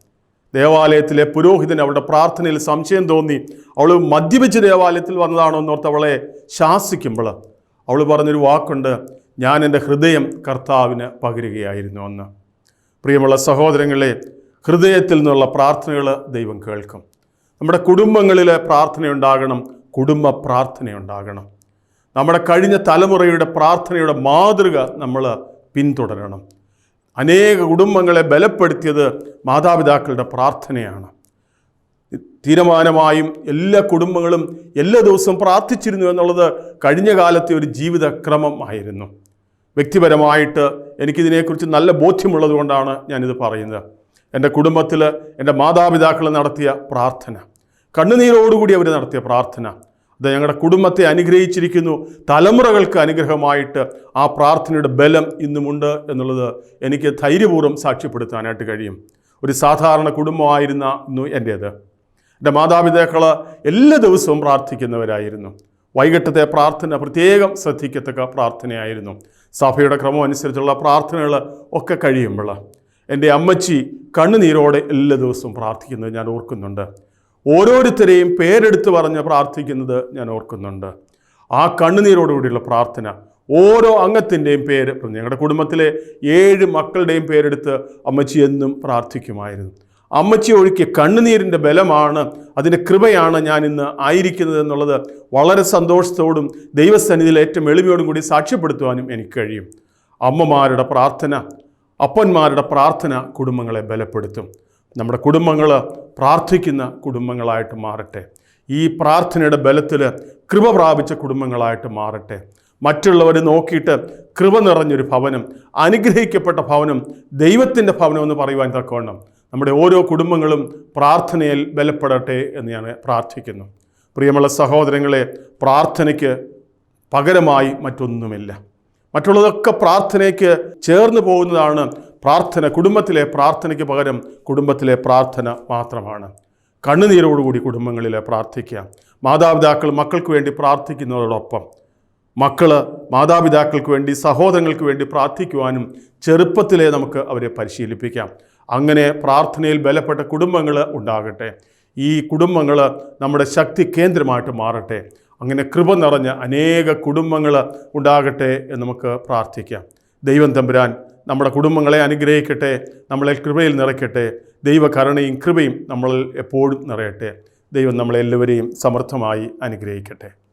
ദേവാലയത്തിലെ പുരോഹിതൻ അവളുടെ പ്രാർത്ഥനയിൽ സംശയം തോന്നി അവൾ മദ്യപിച്ച് ദേവാലയത്തിൽ വന്നതാണോ എന്നോർത്ത് അവളെ ശാസിക്കുമ്പോൾ അവൾ പറഞ്ഞൊരു വാക്കുണ്ട് ഞാൻ എന്റെ ഹൃദയം കർത്താവിന് പകരുകയായിരുന്നു എന്ന്. പ്രിയമുള്ള സഹോദരങ്ങളെ ഹൃദയത്തിൽ നിന്നുള്ള പ്രാർത്ഥനകൾ ദൈവം കേൾക്കും. നമ്മുടെ കുടുംബങ്ങളിലെ പ്രാർത്ഥനയുണ്ടാകണം കുടുംബ പ്രാർത്ഥനയുണ്ടാകണം. നമ്മുടെ കഴിഞ്ഞ തലമുറയുടെ പ്രാർത്ഥനയുടെ മാതൃക നമ്മൾ പിന്തുടരണം. അനേക കുടുംബങ്ങളെ ബലപ്പെടുത്തിയത് മാതാപിതാക്കളുടെ പ്രാർത്ഥനയാണ്. തീരുമാനമായും എല്ലാ കുടുംബങ്ങളും എല്ലാ ദിവസവും പ്രാർത്ഥിച്ചിരുന്നു എന്നുള്ളത് കഴിഞ്ഞ കാലത്തെ ഒരു ജീവിതക്രമം ആയിരുന്നു. വ്യക്തിപരമായിട്ട് എനിക്കിതിനെക്കുറിച്ച് നല്ല ബോധ്യമുള്ളത് കൊണ്ടാണ് ഞാനിത് പറയുന്നത്. എന്റെ കുടുംബത്തിൽ എന്റെ മാതാപിതാക്കൾ നടത്തിയ പ്രാർത്ഥന. കണ്ണുനീരോടുകൂടി അവർ നടത്തിയ പ്രാർത്ഥന. അത് ഞങ്ങളുടെ കുടുംബത്തെ അനുഗ്രഹിച്ചിരിക്കുന്നു. തലമുറകൾക്ക് അനുഗ്രഹമായിട്ട് ആ പ്രാർത്ഥനയുടെ ബലം ഇന്നുമുണ്ട് എന്നുള്ളത് എനിക്ക് ധൈര്യപൂർവം സാക്ഷ്യപ്പെടുത്താനായിട്ട് കഴിയും. ഒരു സാധാരണ കുടുംബമായിരുന്നു എന്റേത്. എന്റെ മാതാപിതാക്കൾ എല്ലാ ദിവസവും പ്രാർത്ഥിക്കുന്നവരായിരുന്നു. വൈകിട്ടത്തെ പ്രാർത്ഥന പ്രത്യേകം ശ്രദ്ധിക്കത്തക്ക പ്രാർത്ഥനയായിരുന്നു. സഭയുടെ ക്രമം അനുസരിച്ചുള്ള പ്രാർത്ഥനകൾ ഒക്കെ കഴിയുമ്പോൾ എന്റെ അമ്മച്ചി കണ്ണുനീരോടെ എല്ലാ ദിവസവും പ്രാർത്ഥിക്കുന്നത് ഞാൻ ഓർക്കുന്നുണ്ട്. ഓരോരുത്തരെയും പേരെടുത്ത് പറഞ്ഞ് പ്രാർത്ഥിക്കുന്നത് ഞാൻ ഓർക്കുന്നുണ്ട്. ആ കണ്ണുനീരോടുകൂടിയുള്ള പ്രാർത്ഥന ഓരോ അംഗത്തിന്റെയും പേര് ഞങ്ങളുടെ കുടുംബത്തിലെ ഏഴ് മക്കളുടെയും പേരെടുത്ത് അമ്മച്ചി എന്നും പ്രാർത്ഥിക്കുമായിരുന്നു. അമ്മച്ചി ഒഴുക്കിയ കണ്ണുനീരിന്റെ ബലമാണ് അതിന്റെ കൃപയാണ് ഞാൻ ഇന്ന് ആയിരിക്കുന്നത് എന്നുള്ളത് വളരെ സന്തോഷത്തോടും ദൈവസന്നിധിയിൽ ഏറ്റവും എളിമയോടും കൂടി സാക്ഷ്യപ്പെടുത്തുവാനും എനിക്ക് കഴിയും. അമ്മമാരുടെ പ്രാർത്ഥന അപ്പന്മാരുടെ പ്രാർത്ഥന കുടുംബങ്ങളെ ബലപ്പെടുത്തും. നമ്മുടെ കുടുംബങ്ങൾ പ്രാർത്ഥിക്കുന്ന കുടുംബങ്ങളായിട്ട് മാറട്ടെ. ഈ പ്രാർത്ഥനയുടെ ബലത്തിൽ കൃപ പ്രാപിച്ച കുടുംബങ്ങളായിട്ട് മാറട്ടെ. മറ്റുള്ളവർ നോക്കിയിട്ട് കൃപ നിറഞ്ഞൊരു ഭവനം അനുഗ്രഹിക്കപ്പെട്ട ഭവനം ദൈവത്തിന്റെ ഭവനം എന്ന് പറയുവാൻ തക്കവണ്ണം നമ്മുടെ ഓരോ കുടുംബങ്ങളും പ്രാർത്ഥനയിൽ ബലപ്പെടട്ടെ എന്ന് ഞാൻ പ്രാർത്ഥിക്കുന്നു. പ്രിയമുള്ള സഹോദരങ്ങളെ പ്രാർത്ഥനയ്ക്ക് പകരമായി മറ്റൊന്നുമില്ല. മറ്റുള്ളതൊക്കെ പ്രാർത്ഥനയ്ക്ക് ചേർന്ന് പോകുന്നതാണ് പ്രാർത്ഥന കുടുംബത്തിലെ പ്രാർത്ഥനയ്ക്ക് പകരം കുടുംബത്തിലെ പ്രാർത്ഥന മാത്രമാണ്. കണ്ണുനീരോടുകൂടി കുടുംബങ്ങളിൽ പ്രാർത്ഥിക്കുക. മാതാപിതാക്കൾ മക്കൾക്ക് വേണ്ടി പ്രാർത്ഥിക്കുന്നതോടൊപ്പം മക്കൾ മാതാപിതാക്കൾക്ക് വേണ്ടി സഹോദരങ്ങൾക്ക് വേണ്ടി പ്രാർത്ഥിക്കുവാനും ചെറുപ്പത്തിലേ നമുക്ക് അവരെ പരിശീലിപ്പിക്കാം. അങ്ങനെ പ്രാർത്ഥനയിൽ ബലപ്പെട്ട കുടുംബങ്ങൾ ഉണ്ടാകട്ടെ. ഈ കുടുംബങ്ങൾ നമ്മുടെ ശക്തി കേന്ദ്രമായിട്ട് മാറട്ടെ. അങ്ങനെ കൃപ നിറഞ്ഞ അനേക കുടുംബങ്ങൾ ഉണ്ടാകട്ടെ എന്ന് നമുക്ക് പ്രാർത്ഥിക്കാം. ദൈവം തമ്പുരാൻ നമ്മുടെ കുടുംബങ്ങളെ അനുഗ്രഹിക്കട്ടെ നമ്മളെ കൃപയിൽ നിറയ്ക്കട്ടെ ദൈവകരുണയും കൃപയും നമ്മളിൽ എപ്പോഴും നിറയട്ടെ. ദൈവം നമ്മളെല്ലാവരെയും സമർത്ഥമായി അനുഗ്രഹിക്കട്ടെ.